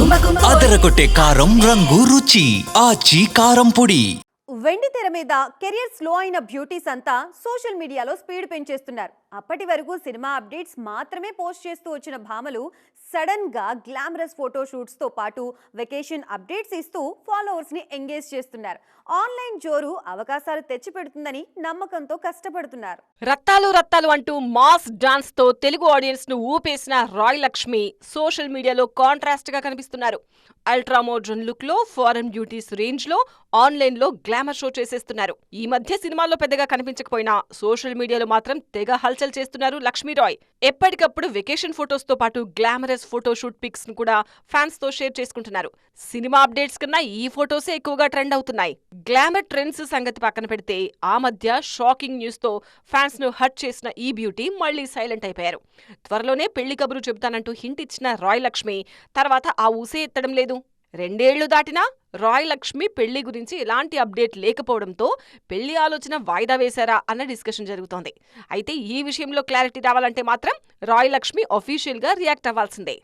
అదరగొట్టే కారం రంగు రుచి ఆచి కారం పొడి. వెండి తెర మీద కెరియర్ స్లో అయిన బ్యూటీస్ అంతా సోషల్ మీడియాలో స్పీడ్ పెంచేస్తున్నారు. అప్పటి వరకు సినిమా అప్డేట్స్ మాత్రమే పోస్ట్ చేస్తూ వచ్చిన భామలు సడన్గా గ్లామరస్ ఫోటో షూట్స్తో పాటు వెకేషన్ అప్డేట్స్ ఇస్తూ ఫాలోవర్స్ని ఎంగేజ్ చేస్తున్నారు. ఆన్లైన్ జోరు అవకాశాలు తెచ్చిపెడుతుందని నమ్మకంతో కష్టపడుతున్నారు. రత్తాలు రత్తాలు అంటూ మాస్ డాన్స్తో తెలుగు ఆడియన్స్ను ఊపేసిన రాయ్ లక్ష్మి సోషల్ మీడియాలో కాంట్రాస్ట్గా కనిపిస్తున్నారు. అల్ట్రా మోడ్రన్ లుక్లో ఫారెన్ బ్యూటీస్ రేంజ్లో ఆన్లైన్లో గ్లామర్ షో చేసేస్తున్నారు. ఈ మధ్య సినిమాల్లో పెద్దగా కనిపించకపోయినా సోషల్ మీడియాలో మాత్రం తెగ హల్చల్ చేస్తున్నారు లక్ష్మీ రాయ్. ఎప్పటికప్పుడు వెకేషన్ ఫొటోస్తో పాటు గ్లామరస్ ఫోటోషూట్ పిక్స్ను కూడా ఫ్యాన్స్తో షేర్ చేసుకుంటున్నారు. సినిమా అప్డేట్స్ కన్నా ఈ ఫొటోసే ఎక్కువగా ట్రెండ్ అవుతున్నాయి. గ్లామర్ ట్రెండ్స్ సంగతి పక్కన పెడితే ఆ మధ్య షాకింగ్ న్యూస్తో ఫ్యాన్స్ను హర్ట్ చేసిన ఈ బ్యూటీ మళ్ళీ సైలెంట్ అయిపోయారు. త్వరలోనే పెళ్ళి కబురు చెబుతానంటూ హింట్ ఇచ్చిన రాయ్ లక్ష్మి తర్వాత ఆ ఊసే ఎత్తడం లేదు. రెండేళ్ళు దాటినా రాయ్ లక్ష్మి పెళ్ళి గురించి ఎలాంటి అప్డేట్ లేకపోవడంతో పెళ్ళి ఆలోచన వాయిదా వేశారా అన్న డిస్కషన్ జరుగుతోంది. అయితే ఈ విషయంలో క్లారిటీ రావాలంటే మాత్రం రాయ్ లక్ష్మి అఫీషియల్గా రియాక్ట్ అవ్వాల్సిందే.